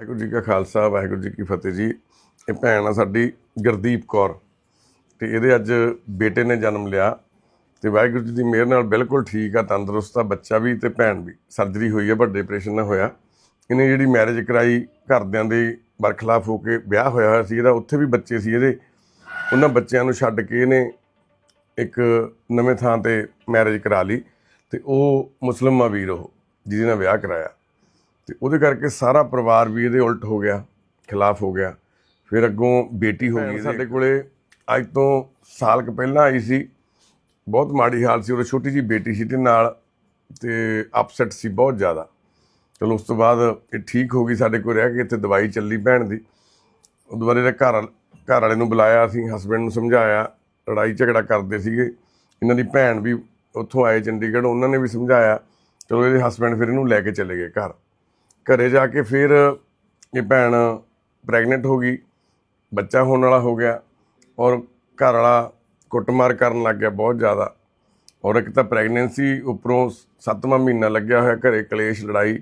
ਵਾਹਿਗੁਰੂ ਜੀ ਕਾ ਖਾਲਸਾ, ਵਾਹਿਗੁਰੂ ਜੀ ਕੀ ਫਤਿਹ ਜੀ। ਇਹ ਭੈਣ ਆ ਸਾਡੀ ਗੁਰਦੀਪ ਕੌਰ ਤੇ ਇਹਦੇ ਅੱਜ ਬੇਟੇ ਨੇ ਜਨਮ ਲਿਆ ਤੇ ਵਾਹਿਗੁਰੂ ਜੀ ਦੀ ਮਿਹਰ ਨਾਲ ਬਿਲਕੁਲ ਠੀਕ ਆ, ਤੰਦਰੁਸਤ ਆ, ਬੱਚਾ ਵੀ ਤੇ ਭੈਣ ਵੀ। ਸਰਜਰੀ ਹੋਈ ਆ, ਵੱਡੇ ਆਪਰੇਸ਼ਨ ਨਾਲ ਹੋਇਆ। ਇਹਨੇ ਜਿਹੜੀ ਮੈਰਿਜ ਕਰਾਈ, ਘਰਦਿਆਂ ਦੇ ਬਰਖਲਾਫ ਹੋ ਕੇ ਵਿਆਹ ਹੋਇਆ ਹੋਇਆ ਸੀ, ਇਹਦਾ ਉੱਥੇ ਵੀ ਬੱਚੇ ਸੀ ਇਹਦੇ। ਉਹਨਾਂ ਬੱਚਿਆਂ ਨੂੰ ਛੱਡ ਕੇ ਇਹਨੇ ਇੱਕ ਨਵੇਂ ਥਾਂ ਤੇ ਮੈਰਿਜ ਕਰਾ ਲਈ ਤੇ ਉਹ ਮੁਸਲਮਾਨ ਵੀਰ ਉਹ, ਜਿਹਦੇ ਨਾਲ ਵਿਆਹ ਕਰਾਇਆ। ਤੇ ਉਹਦੇ ਕਰਕੇ ਸਾਰਾ ਪਰਿਵਾਰ ਵੀ ਇਹਦੇ ਉਲਟ ਹੋ ਗਿਆ ਖਿਲਾਫ ਹੋ ਗਿਆ। ਫਿਰ ਅੱਗੋਂ ਬੇਟੀ ਹੋ ਗਈ ਸਾਡੇ ਕੋਲੇ ਅੱਜ ਤੋਂ ਸਾਲ ਕੁ ਪਹਿਲਾਂ ਆਈ ਸੀ। ਬਹੁਤ ਮਾੜੀ ਹਾਲ ਸੀ ਉਹਦੀ ਛੋਟੀ ਜੀ ਬੇਟੀ ਸੀ ਤੇ ਨਾਲ ਤੇ ਅਪਸੈਟ ਸੀ ਬਹੁਤ ਜ਼ਿਆਦਾ। ਚਲੋ ਉਸ ਤੋਂ ਬਾਅਦ ਇਹ ਠੀਕ ਹੋ ਗਈ ਸਾਡੇ ਕੋਲ ਰਹਿ ਕੇ ਇੱਥੇ ਦਵਾਈ ਚੱਲੀ ਭੈਣ ਦੀ। ਉਹ ਦੁਬਾਰੇ ਦੇ ਘਰ ਘਰ ਵਾਲੇ ਨੂੰ ਬੁਲਾਇਆ ਅਸੀਂ ਹਸਬੰਡ ਨੂੰ ਸਮਝਾਇਆ ਲੜਾਈ ਝਗੜਾ ਕਰਦੇ ਸੀਗੇ। ਇਹਨਾਂ ਦੀ ਭੈਣ ਵੀ ਉੱਥੋਂ ਆਏ ਚੰਡੀਗੜ੍ਹ ਉਹਨਾਂ ਨੇ ਵੀ ਸਮਝਾਇਆ। ਚਲੋ ਇਹਦੇ ਹਸਬੰਡ ਫਿਰ ਇਹਨੂੰ ਲੈ ਕੇ ਚਲੇ ਗਏ ਘਰ। ਘਰੇ ਜਾ ਕੇ ਫਿਰ ਇਹ ਭੈਣ ਪ੍ਰੈਗਨੈਂਟ ਹੋ ਗਈ ਬੱਚਾ ਹੋਣ ਵਾਲਾ ਹੋ ਗਿਆ ਔਰ ਘਰ ਵਾਲਾ ਕੁੱਟਮਾਰ ਕਰਨ ਲੱਗ ਗਿਆ ਬਹੁਤ ਜ਼ਿਆਦਾ ਔਰ ਇੱਕ ਤਾਂ ਪ੍ਰੈਗਨੈਂਸੀ ਉੱਪਰੋਂ ਸੱਤਵਾਂ ਮਹੀਨਾ ਲੱਗਿਆ ਹੋਇਆ ਘਰੇ ਕਲੇਸ਼ ਲੜਾਈ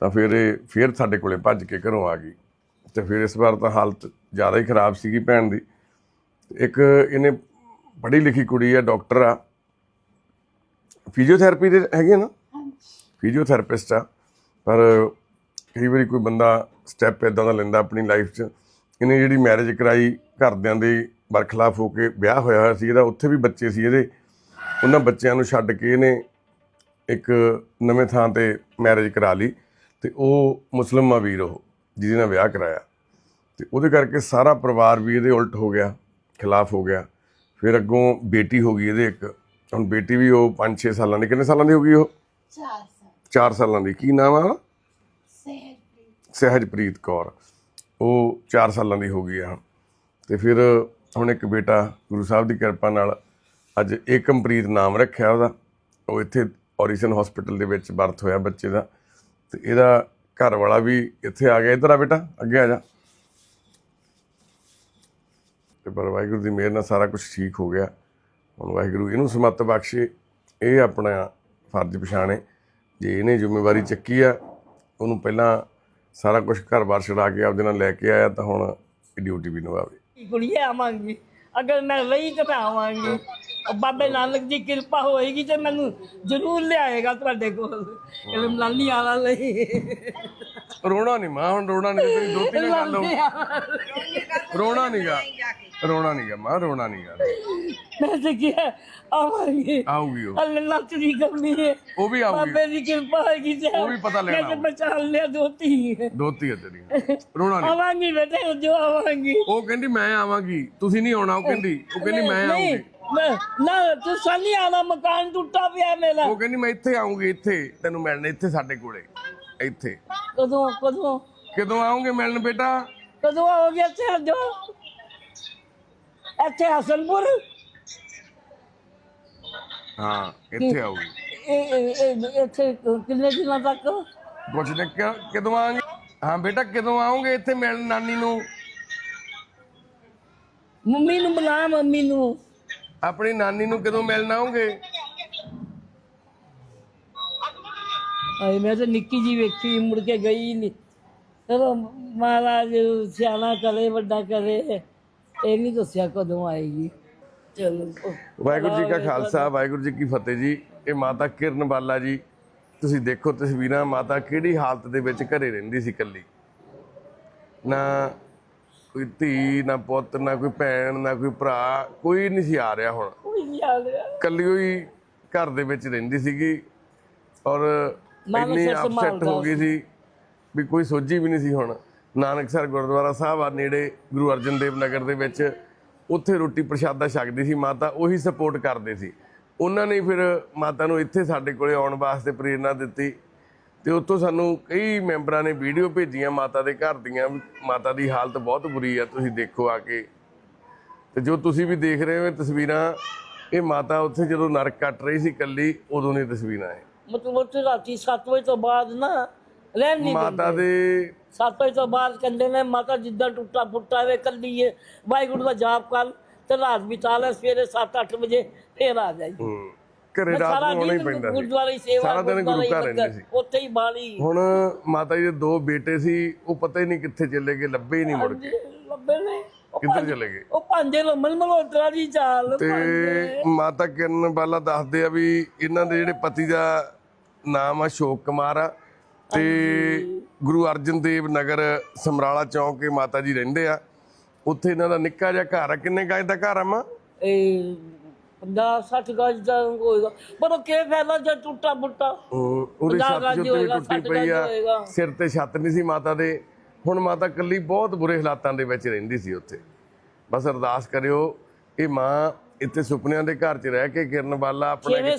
ਤਾਂ ਫਿਰ ਇਹ ਫਿਰ ਸਾਡੇ ਕੋਲੇ ਭੱਜ ਕੇ ਘਰੋਂ ਆ ਗਈ ਤੇ ਫਿਰ ਇਸ ਵਾਰ ਤਾਂ ਹਾਲਤ ਜ਼ਿਆਦਾ ਹੀ ਖਰਾਬ ਸੀਗੀ ਭੈਣ ਦੀ। ਇੱਕ ਇਹਨੇ ਪੜ੍ਹੀ ਲਿਖੀ ਕੁੜੀ ਆ ਡਾਕਟਰ ਆ। ਫਿਜ਼ੀਓਥੈਰੇਪੀ ਦੇ ਹੈਗੇ ਨਾ? ਫਿਜ਼ੀਓਥੈਰੇਪਿਸਟ ਆ। ਪਰ ਕਈ ਵਾਰੀ ਕੋਈ ਬੰਦਾ ਸਟੈਪ ਇਦਾਂ ਦਾ ਲੈਂਦਾ ਆਪਣੀ ਲਾਈਫ 'ਚ ਇਹਨੇ ਜਿਹੜੀ ਮੈਰਿਜ ਕਰਾਈ ਘਰਦਿਆਂ ਦੇ ਬਰਖਲਾਫ ਹੋ ਕੇ ਵਿਆਹ ਹੋਇਆ ਹੋਇਆ ਸੀ ਇਹਦਾ ਉੱਥੇ ਵੀ ਬੱਚੇ ਸੀ ਇਹਦੇ। ਉਹਨਾਂ ਬੱਚਿਆਂ ਨੂੰ ਛੱਡ ਕੇ ਇਹਨੇ ਇੱਕ ਨਵੇਂ ਥਾਂ ਤੇ ਮੈਰਿਜ ਕਰਾ ਲਈ ਤੇ ਉਹ ਮੁਸਲਮਾਨ ਵੀਰ ਉਹ ਜਿਹਦੇ ਨਾਲ ਵਿਆਹ ਕਰਾਇਆ। ਤੇ ਉਹਦੇ ਕਰਕੇ ਸਾਰਾ ਪਰਿਵਾਰ ਵੀ ਇਹਦੇ ਉਲਟ ਹੋ ਗਿਆ ਖਿਲਾਫ ਹੋ ਗਿਆ। ਫਿਰ ਅੱਗੋਂ ਬੇਟੀ ਹੋ ਗਈ ਇਹਦੇ ਇੱਕ। ਹੁਣ ਬੇਟੀ ਵੀ ਉਹ 5-6 ਸਾਲਾਂ ਦੀ ਕਿੰਨੇ ਸਾਲਾਂ ਦੀ ਹੋ ਗਈ ਉਹ? ਚਾਰ ਸਾਲ। 4 ਸਾਲਾਂ ਦੀ। ਕੀ ਨਾਮ ਆ ਸਹਿਜਪ੍ਰੀਤ ਕੌਰ। ਉਹ 4 ਸਾਲਾਂ ਦੀ ਹੋ ਗਈ ਆ। ਤੇ ਫਿਰ ਹੁਣ ਇੱਕ ਬੇਟਾ ਗੁਰੂ ਸਾਹਿਬ ਦੀ ਕਿਰਪਾ ਨਾਲ ਅੱਜ ਏਕਮਪ੍ਰੀਤ ਨਾਮ ਰੱਖਿਆ ਉਹਦਾ। ਉਹ ਇੱਥੇ ਔਰੀਸਨ ਹਸਪੀਟਲ ਦੇ ਵਿੱਚ ਬਰਥ ਹੋਇਆ ਬੱਚੇ ਦਾ। ਤੇ ਇਹਦਾ ਘਰ ਵਾਲਾ ਵੀ ਇੱਥੇ ਆ ਗਿਆ। ਇੱਧਰ ਆ ਬੇਟਾ, ਅੱਗੇ ਆ ਜਾ। ਤੇ ਪਰ ਵਾਹਿਗੁਰੂ ਦੀ ਮਿਹਰ ਨਾਲ ਸਾਰਾ ਕੁਝ ਠੀਕ ਹੋ ਗਿਆ। ਹੁਣ ਵਾਹਿਗੁਰੂ ਇਹਨੂੰ ਸਮੱਤ ਬਖਸ਼ੇ। ਇਹ ਆਪਣਾ ਫਰਜ਼ ਪਛਾਣੇ। ਜੇ ਇਹਨੇ ਜ਼ਿੰਮੇਵਾਰੀ ਚੱਕੀ ਆ, ਉਹਨੂੰ ਪਹਿਲਾਂ ਸਾਰਾ ਕੁਝ ਘਰ-ਬਾਰ ਛਡਾ ਕੇ ਆਪਦੇ ਨਾਲ ਲੈ ਕੇ ਆਇਆ ਤਾਂ ਹੁਣ ਇਹ ਡਿਊਟੀ ਵੀ ਨਿਭਾਵੇ। ਕੁੜੀਏ ਆਵਾਂਗੀ। ਅਗਰ ਮੈਂ ਰਹੀ ਤਾਂ ਮੈਂ ਆਵਾਂਗੀ। ਬਾਬੇ ਨਾਨਕ ਦੀ ਕਿਰਪਾ ਹੋਏਗੀ ਤੇ ਮੈਨੂੰ ਜ਼ਰੂਰ ਲਿਆਏਗਾ ਤੁਹਾਡੇ ਕੋਲ। ਇਹ ਲਾਲੀ ਆਲਾ ਲਈ ਰੋਣਾ ਨਹੀਂ ਮਾਂ ਹੁਣ ਰੋਣਾ ਨਹੀਂ ਤੇਰੀ ਦੋਤੀ ਨਾਲ ਗੱਲ ਰੋਣਾ ਨਹੀਂਗਾ ਰੋਣਾ ਨਹੀਂਗਾ ਮਾਂ ਰੋਣਾ ਨਹੀਂਗਾ ਮੈਂ ਤੇ ਕਿਹਾ ਆਵਾਂਗੀ ਆਊਗੀ ਉਹ ਅੱਲਾ ਤੇਰੀ ਕਰਨੀ ਹੈ ਉਹ ਵੀ ਆਊਗੀ ਬਾਬੇ ਦੀ ਕਿਰਪਾ ਹੋਏਗੀ ਤੇ ਉਹ ਵੀ ਪਤਾ ਲੈਣਾ ਮੈਂ ਤੇ ਪਛਾਣ ਲਿਆ ਦੋਤੀ ਦੋਤੀ ਹੈ ਤੇਰੀ ਰੋਣਾ ਨਹੀਂ ਆਵਾਂਗੀ ਬੇਟੇ ਜੋ ਆਵਾਂਗੀ ਉਹ ਕਹਿੰਦੀ ਮੈਂ ਆਵਾਂਗੀ ਤੁਸੀਂ ਨਹੀਂ ਆਉਣਾ ਉਹ ਕਹਿੰਦੀ ਉਹ ਕਹਿੰਦੀ ਮੈਂ ਨਹੀਂ, ਆਉਂਗੀ ਮੈਂ- ਨਾ ਤੂੰ ਸਾਨੀ ਆਣਾ ਮਕਾਨ ਟੁੱਟਾ ਪਿਆ ਮੇਰਾ ਉਹ ਕਹਿੰਦੀ ਮੈਂ ਇੱਥੇ ਆਉਂਗੀ ਇੱਥੇ ਤੈਨੂੰ ਮਿਲਣ ਇੱਥੇ ਸਾਡੇ ਕੋਲੇ ਇੱਥੇ ਕਦੋਂ ਕਦੋਂ ਕਦੋਂ ਆਉਂਗੇ ਮਿਲਣ ਬੇਟਾ ਕਦੋਂ ਆਓਗੇ ਇੱਥੇ ਜੋ ਇੱਥੇ ਹਸਨਪੁਰ। ਹਾਂ ਇੱਥੇ ਆਊਗੀ। ਇਹ- ਇਹ- ਇਹ- ਇੱਥੇ ਕਿੰਨੇ ਦਿਨਾਂ ਤੱਕ? ਪੁੱਛਦੇ ਕਿ ਕਦੋਂ ਆਉਂਗੇ ਹਾਂ ਬੇਟਾ ਕਦੋਂ ਆਉਂਗੇ ਇੱਥੇ ਮਿਲਣ ਨਾਨੀ ਨੂੰ? ਮੰਮੀ ਨੂੰ ਬੁਲਾ ਮੰਮੀ ਨੂੰ। ਆਪਣੀ ਨਾਨੀ ਨੂੰ ਕਦੋਂ ਮਿਲਣ ਆਉਂਗੇ? ਆਏ ਮੈਂ ਤਾਂ ਨਿੱਕੀ ਜੀ ਵੇਖੀ ਮੁੜ ਕੇ ਗਈ ਨਹੀਂ ਚਲੋ ਮਹਾਰਾਜ ਸਿਆਣਾ ਕਰੇ ਵੱਡਾ ਕਰੇ। ਇਹ ਨਹੀਂ ਦੱਸਿਆ ਕਦੋਂ ਆਏਗੀ। ਚਲੋ। ਵਾਹਿਗੁਰੂ ਜੀ ਕਾ ਖਾਲਸਾ ਵਾਹਿਗੁਰੂ ਜੀ ਕੀ ਫਤਿਹ ਜੀ। ਇਹ ਮਾਤਾ ਕਿਰਨ ਬਾਲਾ ਜੀ ਤੁਸੀਂ ਦੇਖੋ ਤਸਵੀਰਾਂ ਮਾਤਾ ਕਿਹੜੀ ਹਾਲਤ ਦੇ ਵਿੱਚ ਘਰੇ ਰਹਿੰਦੀ ਸੀ ਇਕੱਲੀ? ਨਾ ਕੋਈ ਧੀ ਨਾ ਪੁੱਤ ਨਾ ਕੋਈ ਭੈਣ ਨਾ ਕੋਈ ਭਰਾ ਕੋਈ ਨਹੀਂ ਸੀ ਆ ਰਿਹਾ ਹੁਣ। ਕੋਈ ਨਹੀਂ ਆ ਰਿਹਾ। ਇਕੱਲੀ ਹੋਈ ਘਰ ਦੇ ਵਿੱਚ ਰਹਿੰਦੀ ਸੀਗੀ ਔਰ ਇੰਨੀ ਅਪਸੈਟ ਹੋ ਗਈ ਸੀ। ਵੀ ਕੋਈ ਸੋਝੀ ਵੀ ਨਹੀਂ ਸੀ ਹੁਣ। ਨਾਨਕਸਰ ਗੁਰਦੁਆਰਾ ਸਾਹਿਬ ਆ ਨੇੜੇ ਗੁਰੂ ਅਰਜਨ ਦੇਵ ਨਗਰ ਦੇ ਵਿੱਚ। ਉੱਥੇ ਰੋਟੀ ਪ੍ਰਸ਼ਾਦਾ ਛਕਦੀ ਸੀ, ਮਾਤਾ ਉਹੀ ਸਪੋਰਟ ਕਰਦੇ ਸੀ। ਉਹਨਾਂ ਨੇ ਫਿਰ ਮਾਤਾ ਨੂੰ ਇੱਥੇ ਸਾਡੇ ਕੋਲੇ ਆਉਣ ਵਾਸਤੇ ਪ੍ਰੇਰਣਾ ਦਿੱਤੀ ਤੇ ਉੱਥੋਂ ਸਾਨੂੰ ਕਈ ਮੈਂਬਰਾਂ ਨੇ ਵੀਡੀਓ ਭੇਜੀਆਂ ਮਾਤਾ ਦੇ ਘਰ ਦੀਆਂ ਮਾਤਾ ਦੀ ਹਾਲਤ ਬਹੁਤ ਬੁਰੀ ਆ, ਤੁਸੀਂ ਦੇਖੋ ਆ ਕੇ। ਤੇ ਜੋ ਤੁਸੀਂ ਵੀ ਦੇਖ ਰਹੇ ਹੋ ਤਸਵੀਰਾਂ, ਇਹ ਮਾਤਾ ਉੱਥੇ ਜਦੋਂ ਨਰਕ ਕੱਟ ਰਹੀ ਸੀ ਇਕੱਲੀ, ਉਦੋਂ ਦੀਆਂ ਤਸਵੀਰਾਂ ਹੈ ਮਤਲਬ ਉੱਥੇ ਰਾਤੀ 7 ਵਜੇ ਤੋਂ ਬਾਅਦ ਨਾ ਰਹਿਣ ਨਹੀਂ ਮਾਤਾ ਦੇ 7 ਵਜੇ ਤੋਂ ਬਾਅਦ ਕਹਿੰਦੇ ਨੇ ਮਾਤਾ ਜਿੱਦਾਂ ਟੁੱਟਾ ਫੁੱਟਾ ਵੇ ਕੱਲੀ ਏ। ਵਾਹਿਗੁਰੂ ਦਾ ਜਾਪ ਕਰ ਤੇ ਰਾਤ ਬਿਤਾ ਲੈ ਸਵੇਰੇ 7-8 ਵਜੇ ਫੇਰ ਆ ਜਾਈ। ਹੂੰ, ਘਰੇ ਰਾਤ ਨੂੰ ਆਉਣਾ ਹੀ ਪੈਂਦਾ ਸੀ। ਗੁਰਦੁਆਰੇ ਹੀ ਸੇਵਾ ਸਾਰਾ ਦਿਨ ਗੁਰੂ ਗੁਰਦੁਆਰੇ ਘਰ ਹੀ ਰਹਿੰਦੇ ਸੀ। ਉੱਥੇ ਹੀ ਬਾਲੀ ਹੁਣ ਮਾਤਾ ਜੀ ਦੇ ਦੋ ਬੇਟੇ ਸੀ ਉਹ ਪਤਾ ਹੀ ਨਹੀਂ ਕਿੱਥੇ ਚਲੇ ਗਏ ਲੱਭੇ ਹੀ ਨਹੀਂ ਮੁੜ ਕੇ। ਲੱਭੇ ਨੇ। ਉਹ ਕਿੱਧਰ ਚਲੇ ਗਏ? ਉਹ ਭਾਂਜੇ ਲੰਮਲ ਮਲੋਤਰਾ ਦੀ ਚਾਲ ਤੇ ਮਾਤਾ ਕਿਰਨ ਬਾਲਾ ਦੱਸਦੇ ਆ ਵੀ ਇਹਨਾਂ ਦੇ ਜਿਹੜੇ ਪਤੀ ਦਾ ਨਾਮ ਆ ਸ਼ੋਕ ਕੁਮਾਰ ਆ ਤੇ ਗੁਰੂ ਅਰਜਨ ਦੇਵ ਨਗਰ ਸਮਰਾਲਾ ਚੌਂਕ ਕੇ ਮਾਤਾ ਜੀ ਰਹਿੰਦੇ ਆ। ਉੱਥੇ ਇਹਨਾਂ ਦਾ ਨਿੱਕਾ ਜਿਹਾ ਘਰ ਆ। ਕਿੰਨੇ ਗਾਇ ਦਾ ਘਰ ਆ ਮਾਂ? ਇਹ 50 60 ਗਜ ਦਾ ਹੋਏਗਾ। ਪਰ ਉਹ ਕੇ ਫੈਲਾ ਜੇ ਟੁੱਟਾ ਬੁੱਟਾ? ਉਹ- ਉਹਦੀ ਪੰਜਾਹ ਛੱਤ ਗਜ ਵੀ ਹੋਏਗਾ, ਟੁੱਟੀ ਸੱਠ ਪਈ ਗਜ ਆ ਹੋਏਗਾ। ਸਿਰ ਤੇ ਛੱਤ ਨਹੀਂ ਸੀ ਮਾਤਾ ਦੇ। ਹੁਣ ਮਾਤਾ ਕੱਲੀ ਬਹੁਤ ਬੁਰੇ ਹਾਲਾਤਾਂ ਦੇ ਵਿੱਚ ਰਹਿੰਦੀ ਸੀ ਉੱਥੇ। ਬਸ ਅਰਦਾਸ ਕਰਿਓ ਇਹ ਮਾਂ ਇੱਥੇ ਸੁਪਨਿਆਂ ਦੇ ਘਰ 'ਚ ਰਹਿ ਕੇ ਕਿਰਨ ਵਾਲਾ ਆਪਣਾ ਕਿਵੇਂ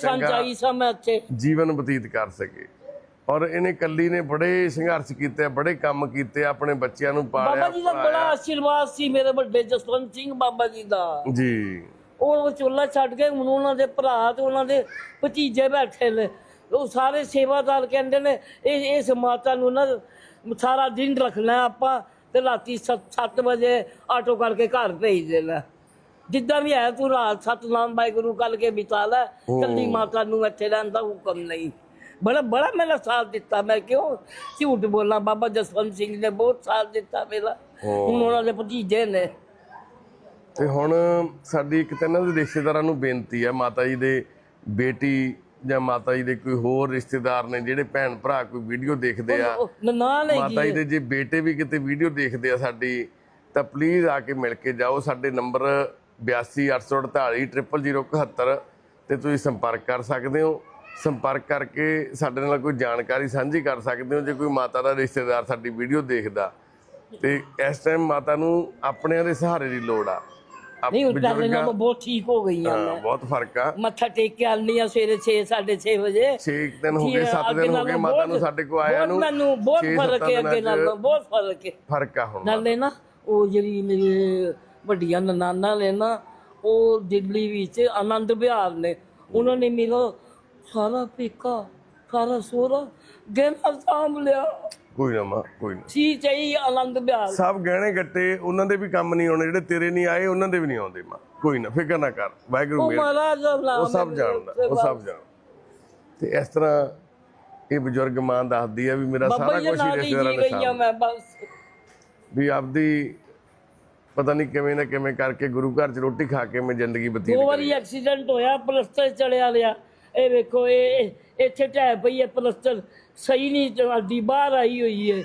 ਜੀਵਨ ਬਤੀਤ ਕਰ ਸਕੇ। ਔਰ ਇਹਨੇ ਕੱਲੀ ਨੇ ਬੜੇ ਸੰਘਰਸ਼ ਕੀਤੇ ਬੜੇ ਕੰਮ ਕੀਤੇ ਆਪਣੇ ਬੱਚਿਆਂ ਨੂੰ ਪਾਲਿਆ ਬਾਬਾ ਜੀ ਦਾ ਬੜਾ। ਆਸ਼ੀਰਵਾਦ ਸੀ ਮੇਰੇ ਵੱਡੇ ਜਸਵੰਤ ਸਿੰਘ ਬਾਬਾ ਜੀ ਦਾ। ਜੀ। ਉਹ ਚੁੱਲ੍ਹਾ ਛੱਡ ਕੇ ਹੁਣ ਉਹਨਾਂ ਦੇ ਭਰਾ ਤੇ ਉਹਨਾਂ ਦੇ ਭਤੀਜੇ ਬੈਠੇ ਨੇ। ਉਹ ਸਾਰੇ ਸੇਵਾਦਾਰ ਕਹਿੰਦੇ ਨੇ ਇਹ ਇਸ ਮਾਤਾ ਨੂੰ ਨਾ ਸਾਰਾ ਦਿਨ ਰੱਖਣਾ ਆਪਾਂ ਤੇ ਰਾਤੀ 7 ਵਜੇ ਆਟੋ ਕਰਕੇ ਘਰ ਭੇਜ ਦੇਣਾ ਜਿੱਦਾਂ ਵੀ ਹੈ ਤੂੰ ਰਾਤ ਸਤਨਾਮ ਵਾਹਿਗੁਰੂ ਕੱਲ ਕੇ ਬਿਤਾ ਲੈ ਕੱਲੀ ਮਾਤਾ ਨੂੰ ਇੱਥੇ ਰਹਿਣ ਦਾ ਹੁਕਮ ਨਹੀਂ। ਬੜਾ ਬੜਾ ਮੇਰਾ ਸਾਥ ਦਿੱਤਾ ਮੈਂ ਕਿਉਂ ਝੂਠ ਬੋਲਾਂ ਬਾਬਾ ਜਸਵੰਤ ਸਿੰਘ ਨੇ ਬਹੁਤ ਸਾਥ ਦਿੱਤਾ ਮੇਰਾ ਹੁਣ ਉਹਨਾਂ ਦੇ ਭਤੀਜੇ ਨੇ। ਤੇ ਹੁਣ ਸਾਡੀ ਇੱਕ ਤਾਂ ਇਹਨਾਂ ਦੇ ਰਿਸ਼ਤੇਦਾਰਾਂ ਨੂੰ ਬੇਨਤੀ ਹੈ ਮਾਤਾ ਜੀ ਦੇ ਬੇਟੀ ਜਾਂ ਮਾਤਾ ਜੀ ਦੇ ਕੋਈ ਹੋਰ ਰਿਸ਼ਤੇਦਾਰ ਨੇ ਜਿਹੜੇ ਭੈਣ ਭਰਾ ਕੋਈ ਵੀਡੀਓ ਦੇਖਦੇ ਆ ਮਾਤਾ ਜੀ ਦੇ ਜੇ ਬੇਟੇ ਵੀ ਕਿਤੇ ਵੀਡੀਓ ਦੇਖਦੇ ਆ ਸਾਡੀ ਤਾਂ ਪਲੀਜ਼ ਆ ਕੇ ਮਿਲ ਕੇ ਜਾਓ। ਸਾਡੇ ਨੰਬਰ 8284800071 ਤੇ ਤੁਸੀਂ ਸੰਪਰਕ ਕਰ ਸਕਦੇ ਹੋ। ਸੰਪਰਕ ਕਰਕੇ ਸਾਡੇ ਨਾਲ ਕੋਈ ਜਾਣਕਾਰੀ ਸਾਂਝੀ ਕਰ ਸਕਦੇ ਹੋ ਜੇ ਕੋਈ ਮਾਤਾ ਦਾ ਰਿਸ਼ਤੇਦਾਰ ਸਾਡੀ ਵੀਡੀਓ ਦੇਖਦਾ। ਤੇ ਇਸ ਟਾਈਮ ਮਾਤਾ ਨੂੰ ਆਪਣਿਆਂ ਦੇ ਸਹਾਰੇ ਦੀ ਲੋੜ ਆ। ਨਹੀਂ ਉਹ ਪਹਿਲੇ ਬਜ਼ੁਰਗਾਂ- ਨਾਲੋਂ ਬਹੁਤ ਠੀਕ ਹੋ ਗਈ ਆ ਮੈਂ। ਬਹੁਤ ਫ਼ਰਕ ਆ। ਮੱਥਾ ਟੇਕ ਕੇ ਆਉਂਦੀ ਆ ਸਵੇਰੇ 6 6:30 ਵਜੇ। 6 ਦਿਨ ਹੋ ਗਏ ਠੀਕ ਆ, 7 ਅੱਗੇ ਦਿਨ ਹੋ ਗਏ ਮਾਤਾ ਨੂੰ ਸਾਡੇ ਕੋਲ ਆਇਆ ਨੂੰ। ਮੈਨੂੰ ਬਹੁਤ ਫ਼ਰਕ ਹੈ ਅੱਗੇ ਨਾਲੋਂ ਬਹੁਤ ਫ਼ਰਕ ਹੈ। ਫ਼ਰਕ ਆ ਹੁਣ ਨਾਲੇ ਨਾ ਉਹ ਜਿਹੜੀ ਮੇਰੇ ਵੱਡੀਆਂ ਨਨਾਨਾ ਨੇ ਨਾ ਉਹ ਦਿੱਲੀ ਵਿੱਚ ਆਨੰਦ ਵਿਹਾਰ ਨੇ। ਉਹਨਾਂ ਨੇ ਮੇਰਾ ਸਾਰਾ ਪੇਕਾ ਸਾਰਾ ਸੋਹਰਾ ਗਹਿਣਾ ਸਾਂਭ ਲਿਆ। ਕੋਈ ਨਾ ਮਾਂ ਕੋਈ ਨਾ। ਸੀ ਚਾਹੀ ਆਨੰਦ ਵਿਹਾਰ। ਸਭ ਗਹਿਣੇ ਗੱਟੇ ਉਹਨਾਂ ਦੇ ਵੀ ਕੰਮ ਨਹੀਂ ਆਉਣੇ ਜਿਹੜੇ ਤੇਰੇ ਨਹੀਂ ਆਏ ਉਹਨਾਂ ਦੇ ਵੀ ਨਹੀਂ ਆਉਂਦੇ ਮਾਂ। ਕੋਈ ਨਾ ਫਿਕਰ ਨਾ ਕਰ ਵਾਹਿਗੁਰੂ ਉਹ ਮੇਰ। ਮਹਾਰਾਜ ਦਾ ਨਾਮ ਉਹ ਸਭ ਜਾਣਦਾ ਉਹ ਸਭ ਜਾਣਦਾ। ਤੇ ਇਸ ਤਰ੍ਹਾਂ ਇਹ ਬਜ਼ੁਰਗ ਮਾਂ ਦੱਸਦੀ ਆ ਵੀ ਮੇਰਾ ਬਾਬਾ ਸਾਰਾ ਜੀ ਕੁਝ ਹੀ ਨਾਲ ਹੀ ਰਿਸ਼ਤੇਦਾਰਾਂ ਜੀ ਨੇ ਮੈਂ ਬਸ। ਵੀ ਆਪਦੀ ਪਤਾ ਨਹੀਂ ਕਿਵੇਂ ਨਾ ਕਿਵੇਂ ਕਰਕੇ ਗੁਰੂ ਘਰ 'ਚ ਰੋਟੀ ਖਾ ਕੇ ਮੈਂ ਜ਼ਿੰਦਗੀ ਬਤੀਤ ਦੋ ਵਾਰੀ ਐਕਸੀਡੈਂਟ ਹੋਇਆ ਪਲਸਤਰ ਚੜਿਆ ਲਿਆ ਇਹ ਵੇਖੋ ਇਹ ਇੱਥੇ ਢਹਿ ਪਈ ਹੈ ਪਲਸਤਰ। ਸਹੀ ਨਹੀਂ ਚੱਲਦੀ ਬਾਹਰ ਆਈ ਹੋਈ ਹੈ।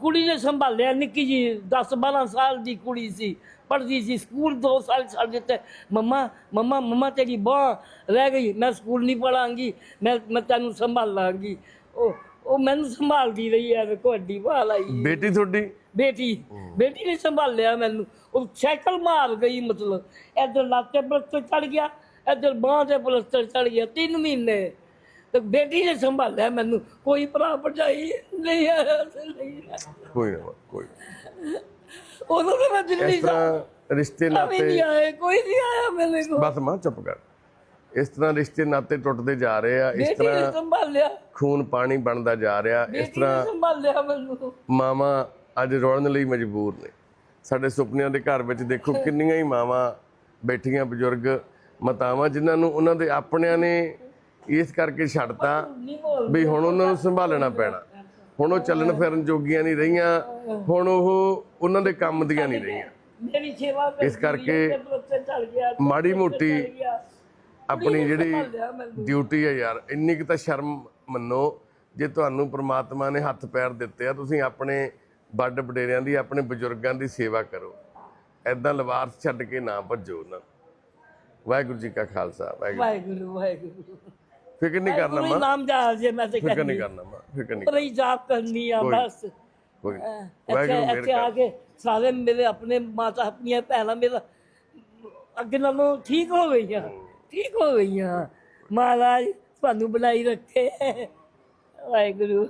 ਕੁੜੀ ਨੇ ਸੰਭਾਲਿਆ ਨਿੱਕੀ ਜੀ 10 12 ਸਾਲ ਦੀ ਕੁੜੀ ਸੀ ਪੜ੍ਹਦੀ ਸੀ ਸਕੂਲ 2 ਸਾਲ ਛੱਡ ਦਿੱਤੇ। ਮੰਮਾ ਮੰਮਾ ਮੰਮਾ ਤੇਰੀ ਬਾਂਹ ਰਹਿ ਗਈ। ਮੈਂ ਸਕੂਲ ਨਹੀਂ ਪੜਾਂਗੀ ਮੈਂ ਮੈਂ ਤੈਨੂੰ ਸੰਭਾਲਾਂਗੀ ਉਹ ਉਹ ਮੈਨੂੰ ਸੰਭਾਲਦੀ ਰਹੀ ਹੈ ਵੇਖੋ ਅੱਡੀ ਬਾਹ ਲਾਈ ਬੇਟੀ ਤੁਹਾਡੀ? ਬੇਟੀ ਬੇਟੀ ਨੇ ਸੰਭਾਲਿਆ ਮੈਨੂੰ। ਉਹ ਸਾਈਕਲ ਮਾਰ ਗਈ ਮਤਲਬ। ਇਧਰ ਲਾਤੇ ਪਲਸਤਰ ਚੜ ਗਿਆ। ਇਧਰ ਬਾਂਹ ਤੇ ਪਲਸਤਰ ਚੜ ਗਿਆ 3 ਮਹੀਨੇ। ਤੇ ਬੇਟੀ ਨੇ ਸੰਭਾਲਿਆ ਮੈਨੂੰ। ਕੋਈ ਭਰਾ ਭਰਜਾਈ ਨਹੀਂ ਆਇਆ ਸੀ, ਨਹੀਂ ਆਇਆ। ਕੋਈ ਨਾ ਕੋਈ ਨਾ। ਉਦੋਂ ਤਾਂ ਮੈਂ ਦਿੱਲੀ ਇਸ ਤਰ੍ਹਾਂ ਰਿਸ਼ਤੇ ਨਾਤੇ ਨਹੀਂ ਆਏ ਕੋਈ ਨਹੀਂ ਆਇਆ ਮੇਰੇ ਕੋਲ। ਬਸ ਮਾਂ ਚੁੱਪ ਕਰ। ਇਸ ਤਰ੍ਹਾਂ ਰਿਸ਼ਤੇ ਨਾਤੇ ਟੁੱਟਦੇ ਜਾ ਰਹੇ ਆ ਇਸ ਬੇਟੀ ਨੇ ਤਰ੍ਹਾਂ ਸੰਭਾਲਿਆ। ਖੂਨ ਪਾਣੀ ਬਣਦਾ ਜਾ ਰਿਹਾ ਇਸ ਬੇਟੀ ਨੇ ਤਰ੍ਹਾਂ ਸੰਭਾਲਿਆ ਮੈਨੂੰ। ਮਾਵਾਂ ਅੱਜ ਰੋਣ ਲਈ ਮਜਬੂਰ ਨੇ। ਸਾਡੇ ਸੁਪਨਿਆਂ ਦੇ ਘਰ ਵਿੱਚ ਦੇਖੋ ਕਿੰਨੀਆਂ ਹੀ ਮਾਵਾਂ ਬੈਠੀਆਂ ਬਜ਼ੁਰਗ। ਮਾਤਾਵਾਂ ਜਿਨ੍ਹਾਂ ਨੂੰ ਉਹਨਾਂ ਦੇ ਆਪਣਿਆਂ ਨੇ ਇਸ ਕਰਕੇ ਛੱਡਤਾ ਵੀ ਹੁਣ ਉਹਨਾਂ ਨੂੰ ਸੰਭਾਲਣਾ ਪੈਣਾ। ਹੁਣ ਉਹ ਚੱਲਣ ਫਿਰਨ ਜੋਗੀਆਂ ਨਹੀਂ ਰਹੀਆਂ। ਹੁਣ ਉਹ ਉਹਨਾਂ ਦੇ ਕੰਮ ਦੀਆਂ ਨਹੀਂ ਰਹੀਆਂ। ਇਸ ਕਰਕੇ ਮਾੜੀ ਮੋਟੀ। ਆਪਣੀ ਜਿਹੜੀ ਡਿਊਟੀ ਹੈ ਯਾਰ ਇੰਨੀ ਕੁ ਤਾਂ ਸ਼ਰਮ ਮੰਨੋ ਜੇ ਤੁਹਾਨੂੰ ਪ੍ਰਮਾਤਮਾ ਨੇ ਹੱਥ ਪੈਰ ਦਿੱਤੇ ਆ ਤੁਸੀਂ ਆਪਣੇ ਵੱਡ ਵਡੇਰਿਆਂ ਦੀ ਆਪਣੇ ਬਜ਼ੁਰਗਾਂ ਦੀ ਸੇਵਾ ਕਰੋ। ਐਦਾਂ ਲਵਾਰਸ ਛੱਡ ਕੇ ਨਾ ਭੱਜੋ ਨੂੰ। ਵਾਹਿਗੁਰੂ ਜੀ ਕਾ ਖਾਲਸਾ ਵਾਹਿਗੁਰੂ ਵਾਹਿਗੁਰੂ ਵਾਹਿਗੁਰੂ। ਫਿਕਰ ਨਹੀਂ ਕਰਨਾ ਮਾਂ। ਨਾਮ ਜਾ ਜੇ ਮੈਂ ਤੇ ਫਿਕਰ ਨਹੀਂ ਕਰਨਾ ਮਾਂ ਫਿਕਰ ਨਹੀਂ ਪਰ ਜਾਪ ਕਰਨੀ ਆ ਬਸ। ਕੋਈ ਵਾਹਿਗੁਰੂ ਆ ਕੇ ਸਾਰੇ ਮੇਰੇ ਆਪਣੇ ਮਾਤਾ ਆਪਣੀਆਂ ਭੈਣਾਂ ਮੇਰਾ ਅੱਗੇ ਨਾਲੋਂ ਠੀਕ ਹੋ ਗਈਆਂ ਠੀਕ ਹੋ ਗਈਆਂ। ਮਹਾਰਾਜ ਤੁਹਾਨੂੰ ਬਣਾਈ ਰੱਖੇ। ਵਾਹਿਗੁਰੂ।